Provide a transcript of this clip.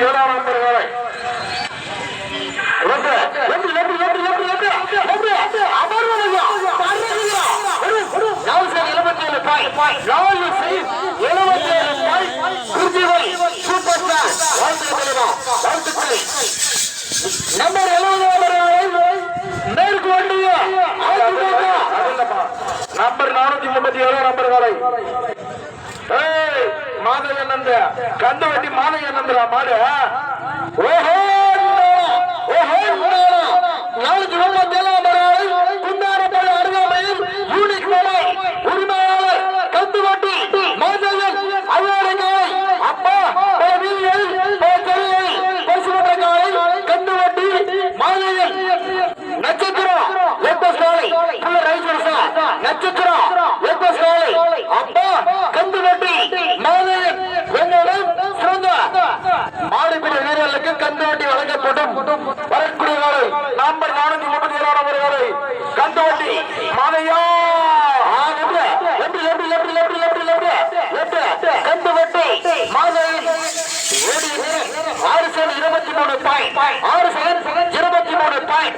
ஏழாம் நம்பர் வேலை. நம்பர் எழுபது மேற்கு வண்டியா? நம்பர் நானூத்தி முப்பத்தி ஏழு நம்பர் வரை ஏய், மாதவனந்த கந்து வட்டி மாதவனந்தரா மாடு? ஓஹோ ஓஹோ நாளைக்கு அருகாமையில் யூனிக் மலை உரிமையாளர் கந்து வட்டி அப்பா பல வீதிகள் பல தெருவில் பரிசுமன்ற காலை கந்து வட்டி நட்சத்திரம் லேட்டஸ்ட் காலை வீரர்களுக்கு வழங்கப்படும். வரக்கூடிய காலை நம்பர் நானூத்தி முப்பத்தி ஏழாம் நம்பர் காலை கந்து வட்டி மாதையா left left left left left left left ஆறு இருபத்தி மூணு பாயிண்ட் ஆறு இருபத்தி மூணு பாயிண்ட்